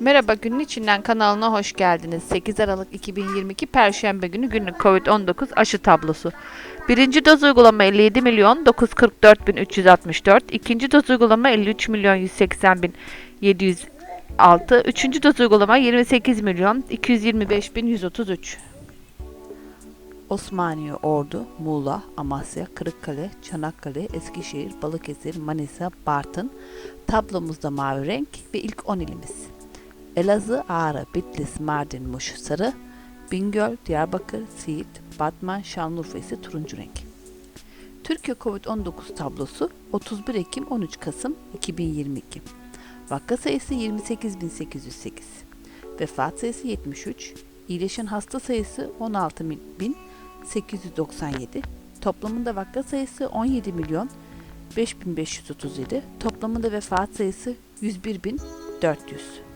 Merhaba günün içinden kanalına hoş geldiniz. 8 Aralık 2022 Perşembe günü günlük Covid-19 aşı tablosu. Birinci doz uygulama 57 milyon 944 bin 364. İkinci doz uygulama 53 milyon 180 bin 706. Üçüncü doz uygulama 28 milyon 225 bin 133. Osmaniye, Ordu, Muğla, Amasya, Kırıkkale, Çanakkale, Eskişehir, Balıkesir, Manisa, Bartın. Tablomuzda mavi renk ve ilk 10 ilimiz. Elazığ, Ağrı, Bitlis, Mardin, Muş, Sarı, Bingöl, Diyarbakır, Siirt, Batman, Şanlıurfa ise turuncu renk. Türkiye Covid-19 tablosu 31 Ekim 13 Kasım 2022. Vaka sayısı 28.808. Vefat sayısı 73. İyileşen hasta sayısı 16.897. Toplamında vaka sayısı 17 milyon 5537. Toplamında vefat sayısı 101.400.